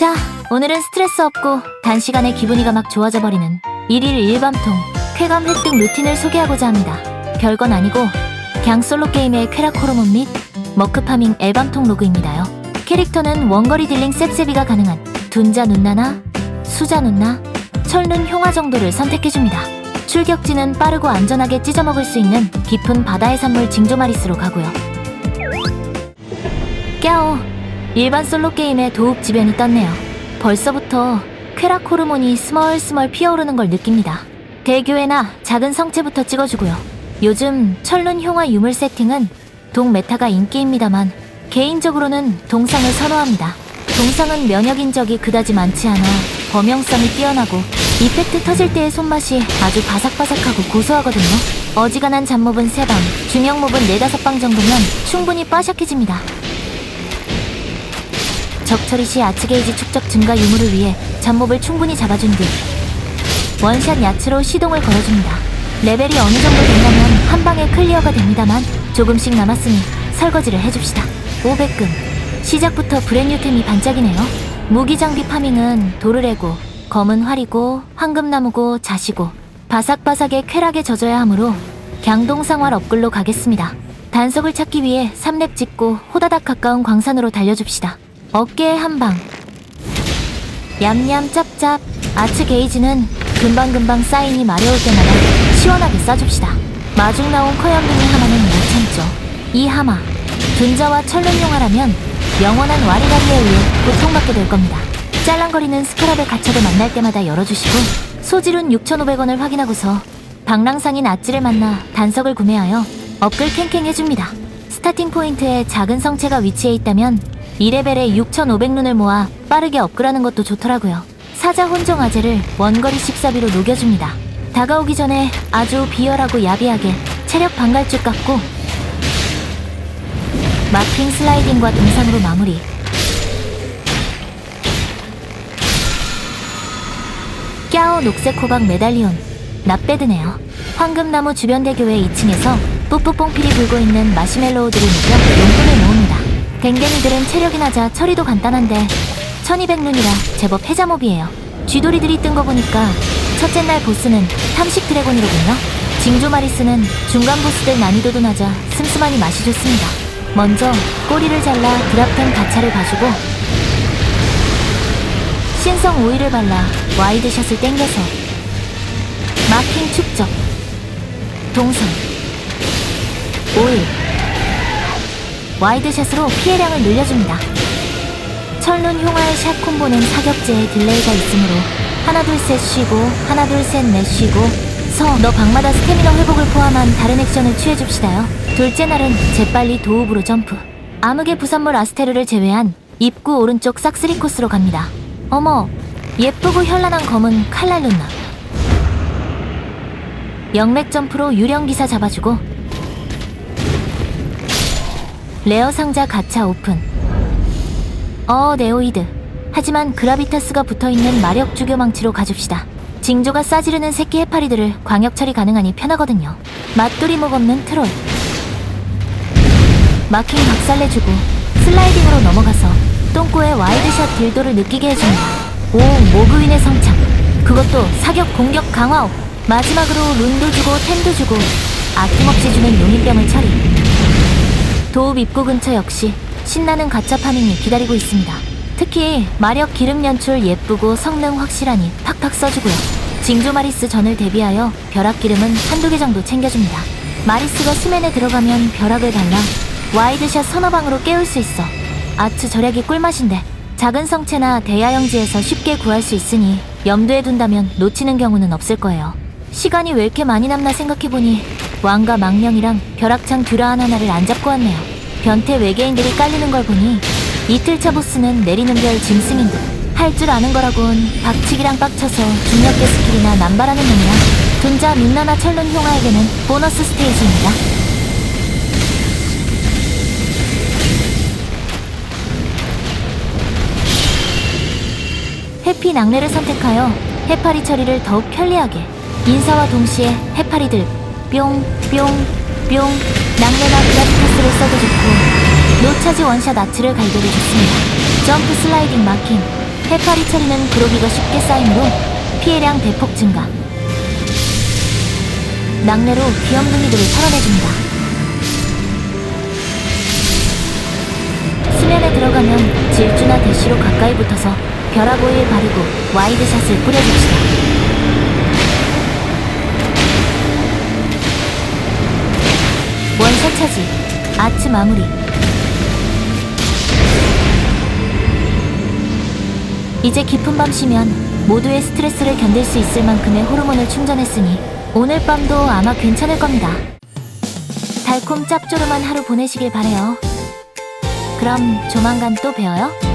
자, 오늘은 스트레스 없고 단시간에 기분이가 막 좋아져 버리는 일일 일밤통 쾌감 획득 루틴을 소개하고자 합니다. 별건 아니고 갱 솔로 게임의 쾌락 호르몬 및 머크파밍 앨범통 로그입니다요. 캐릭터는 원거리 딜링 셉셉이가 가능한 둔자 눈나나, 수자 눈나, 철눈 흉화 정도를 선택해줍니다. 출격지는 빠르고 안전하게 찢어먹을 수 있는 깊은 바다의 산물 징조마리스로 가고요. 깨오 일반 솔로 게임에 도읍 지변이 떴네요. 벌써부터 쾌락 호르몬이 스멀스멀 피어오르는 걸 느낍니다. 대교회나 작은 성체부터 찍어주고요. 요즘 철룬 흉화 유물 세팅은 동 메타가 인기입니다만 개인적으로는 동상을 선호합니다. 동상은 면역 인적이 그다지 많지 않아 범용성이 뛰어나고 이펙트 터질 때의 손맛이 아주 바삭바삭하고 고소하거든요. 어지간한 잡몹은 3방, 중형몹은 4, 5방 정도면 충분히 빠샥해집니다. 적처리 시 아츠 게이지 축적 증가 유무를 위해 잡몹을 충분히 잡아준 뒤 원샷 야츠로 시동을 걸어줍니다. 레벨이 어느 정도 된다면 한 방에 클리어가 됩니다만 조금씩 남았으니 설거지를 해줍시다. 500금 시작부터 브랜뉴템이 반짝이네요. 무기 장비 파밍은 도르래고 검은 활이고 황금나무고 자시고 바삭바삭의 쾌락에 젖어야 하므로 갱동상활 업글로 가겠습니다. 단석을 찾기 위해 삼렙 찍고 호다닥 가까운 광산으로 달려줍시다. 어깨에 한 방. 얌얌 짭짭. 아츠 게이지는 금방금방 쌓이니 마려울 때마다 시원하게 쏴줍시다. 마중 나온 커염둥이 하마는 못 참죠. 이 하마. 분자와 철룬용화라면 영원한 와리가리에 의해 고통받게 될 겁니다. 짤랑거리는 스크랍의 가차를 만날 때마다 열어주시고 소질은 6,500원을 확인하고서 방랑상인 아찌를 만나 단석을 구매하여 업글 캥캥 해줍니다. 스타팅 포인트에 작은 성체가 위치해 있다면 2레벨에 6,500룬을 모아 빠르게 업글하는 것도 좋더라고요. 사자 혼종 아재를 원거리 14비로 녹여줍니다. 다가오기 전에 아주 비열하고 야비하게 체력 반갈죽 깎고 마킹 슬라이딩과 동상으로 마무리. 깨오 녹색 호박 메달리온 납배드네요. 황금나무 주변 대교회 2층에서 뿌뿌뽕필이 불고 있는 마시멜로우들을 녹여 용돈을 모읍니다. 댕댕이들은 체력이 낮아 처리도 간단한데 1200룬이라 제법 해자몹이에요. 쥐돌이들이 뜬 거 보니까 첫째 날 보스는 탐식 드래곤이로군요. 징조 마리스는 중간 보스들 난이도도 낮아 슴슴하니 맛이 좋습니다. 먼저 꼬리를 잘라 드랍템 가차를 봐주고 신성 오일을 발라 와이드샷을 땡겨서 마킹 축적 동선 와이드샷으로 피해량을 늘려줍니다. 철눈 흉화의 샷 콤보는 사격제에 딜레이가 있으므로 하나 둘 셋 쉬고 하나 둘 셋 넷 쉬고 서 너 방마다 스태미너 회복을 포함한 다른 액션을 취해줍시다요. 둘째 날은 재빨리 도읍으로 점프. 암흑의 부산물 아스테르를 제외한 입구 오른쪽 싹스리 코스로 갑니다. 어머, 예쁘고 현란한 검은 칼날 눈나. 영맥 점프로 유령 기사 잡아주고 레어 상자 가차 오픈. 어, 네오이드. 하지만 그라비타스가 붙어있는 마력 주교 망치로 가줍시다. 징조가 싸지르는 새끼 해파리들을 광역 처리 가능하니 편하거든요. 맛돌이 목 없는 트롤. 마킹 박살내주고 슬라이딩으로 넘어가서 똥꼬의 와이드샷 딜도를 느끼게 해줍니다. 오, 모그윈의 성창. 그것도 사격 공격 강화업. 마지막으로 룬도 주고 템도 주고 아낌없이 주는 용인병을 처리. 도읍 입구 근처 역시 신나는 가짜 파밍이 기다리고 있습니다. 특히 마력 기름 연출 예쁘고 성능 확실하니 팍팍 써주고요. 징조 마리스 전을 대비하여 벼락 기름은 한두 개 정도 챙겨줍니다. 마리스가 수면에 들어가면 벼락을 발라 와이드샷 서너 방으로 깨울 수 있어. 아츠 절약이 꿀맛인데 작은 성체나 대야영지에서 쉽게 구할 수 있으니 염두에 둔다면 놓치는 경우는 없을 거예요. 시간이 왜 이렇게 많이 남나 생각해보니 왕과 망령이랑 벼락창 듀라한 하나를 안 잡고 왔네요. 변태 외계인들이 깔리는 걸 보니 이틀차 보스는 내리는 별 짐승인 듯. 할 줄 아는 거라곤 박치기랑 빡쳐서 중력계 스킬이나 남발하는 놈이라 돈자 민나나 철룬 흉화에게는 보너스 스테이지입니다. 해피 낙뢰를 선택하여 해파리 처리를 더욱 편리하게 인사와 동시에 해파리들 뿅, 뿅, 뿅 낙뢰나 그라비타스를 써도 좋고 노차지 원샷 아츠를 갈겨도 좋습니다. 점프 슬라이딩 마킹 해파리 처리는 그로기가 쉽게 쌓이므로 피해량 대폭 증가. 낙뢰로 귀염둥이들을 털어내줍니다. 수면에 들어가면 질주나 대쉬로 가까이 붙어서 벼락 오일 바르고 와이드샷을 뿌려줍시다. 원샷 차지, 아츠 마무리. 이제 깊은 밤 쉬면 모두의 스트레스를 견딜 수 있을 만큼의 호르몬을 충전했으니 오늘 밤도 아마 괜찮을 겁니다. 달콤 짭조름한 하루 보내시길 바래요. 그럼 조만간 또 봬요.